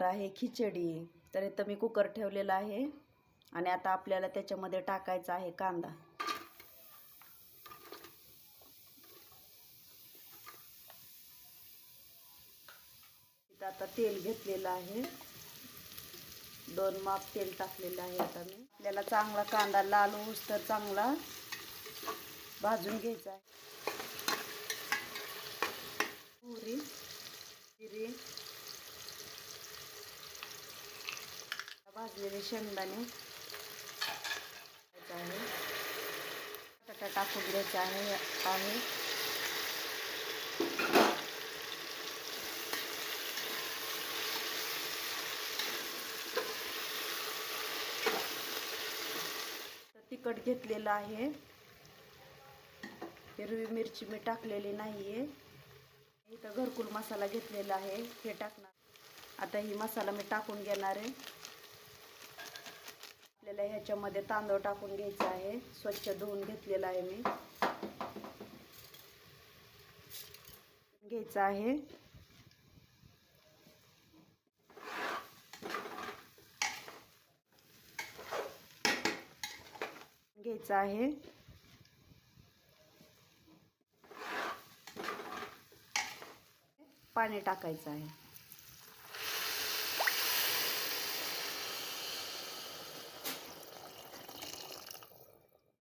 बनवणार आहे खिचडी. तर इथं मी कुकर ठेवलेला आहे आणि आता आपल्याला त्याच्यामध्ये टाकायचा आहे कांदा. इथं आता तेल घेतलेलं आहे. दोन माप तेल टाकलेलं आहे आता मी. आपल्याला चांगला कांदा लाल ऊस तर चांगला भाजून घ्यायचा आहे. पुरी. भाजलेले शेंगदाणे आहे. बटाटा टाकून घ्यायचा आहे आहे तर तिखट घेतलेलं आहे. हिरवी मिरची मी टाकलेली नाही आहे इथं घरकुल मसाला घेतलेला आहे. हे टाकणार. आता ही मसाला मी टाकून घेणार आहे. आपल्याला ह्याच्यामध्ये तांदूळ टाकून घ्यायचा आहे. स्वच्छ धुवून घेतलेला आहे मी. घ्यायचा आहे. घ्यायचा आहे. पाणी टाकायचं आहे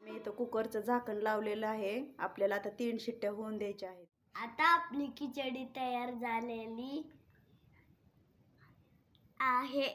मी इथं कुकरचं झाकण लावलेलं आहे. आपल्याला आता तीन शिट्ट्या होऊन द्यायच्या आहेत. आता आपली खिचडी तयार झालेली आहे.